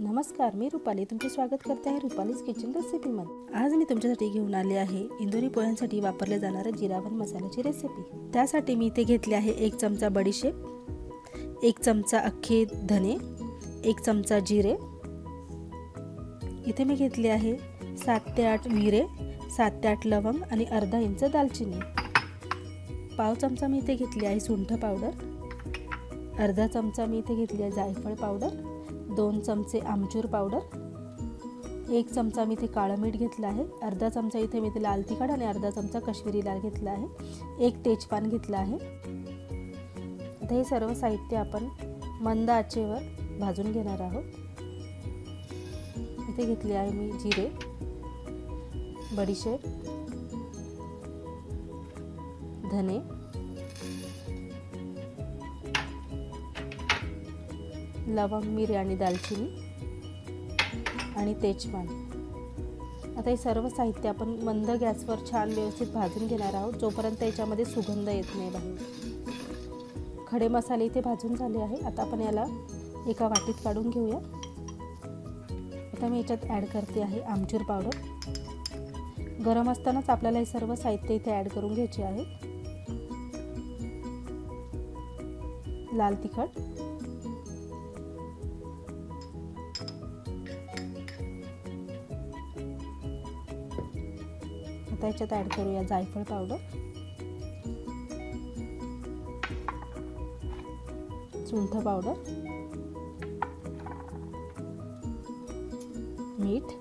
नमस्कार मी रुपाली. तुमचे स्वागत करते आहे रुपालीज किचन रेसिपीमध्ये आज मी तुमच्यासाठी घेऊन आले आहे इंदोरी पोह्यांसाठी वापरल्या जाणाऱ्या जिरावन मसाल्याची रेसिपी त्यासाठी मी इथे घेतले आहे एक चमचा बडीशेप एक चमचा अख्खे धने एक चमचा जिरे. इथे मी घेतले आहे सात ते आठ मिरे सात ते आठ लवंग आणि अर्धा इंच दालचिनी. पाव चमचा मी इथे घेतली आहे सुंठ पावडर. अर्धा चमचा मी इथे घेतली आहे जायफळ पावडर. दोन चमचे आमचूर पावडर एक चमचा मी इथे काळं मीठ घेतलं आहे अर्धा चमचा इथे मी इथे लाल तिखट आणि अर्धा चमचा कश्मीरी लाल घेतला आहे एक तेजपान घेतलं आहे. आता हे सर्व साहित्य आपण मंद आचेवर भाजून घेणार आहोत. इथे घेतले आहे मी जिरे बडीशेप धने लवंग मिरी आणि दालचिनी आणि तेजपान. आता हे सर्व साहित्य आपण मंद गॅसवर छान व्यवस्थित भाजून घेणार आहोत जोपर्यंत याच्यामध्ये सुगंध येत नाही बाहेर. खडे मसाले इथे भाजून झाले आहे. आता आपण याला एका वाटीत काढून घेऊया. आता मी याच्यात ॲड करते आहे आमचूर पावडर गरम असतानाच आपल्याला हे सर्व साहित्य इथे ॲड करून घ्यायचे आहे. लाल तिखट. आता याच्यात ॲड करूया जायफळ पावडर सुंठ पावडर मीठ.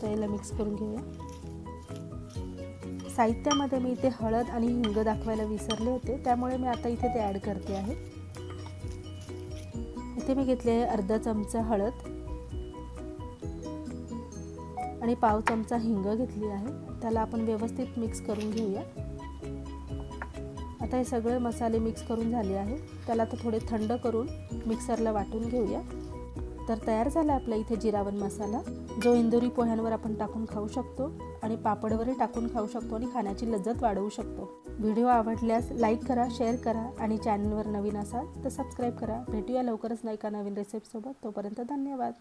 त्याला मिक्स करून घेऊया. साहित्यामध्ये मी इथे हळद आणि हिंग दाखवायला विसरले होते त्यामुळे मी आता इथे ते ॲड करते आहे. इथे मी घेतले आहे अर्धा चमचा हळद. आणि पाव चमचा हिंग घेतली आहे. त्याला आपण व्यवस्थित मिक्स करून घेऊया. आता हे सगळे मसाले मिक्स करून झाले आहे. त्याला आता थोडे थंड करून मिक्सरला वाटून घेऊया. तर तयार झाला आपला इथे जिरावन मसाला. जो इंदोरी पोह्यांवर आपण टाकून खाऊ शकतो आणि पापडवरही टाकून खाऊ शकतो आणि खाण्याची लज्जत वाढवू शकतो. व्हिडिओ आवडल्यास लाईक करा शेअर करा आणि चॅनलवर नवीन असाल तर सबस्क्राईब करा. भेटूया लवकरच नाही का नवीन रेसिपीसोबत तोपर्यंत धन्यवाद.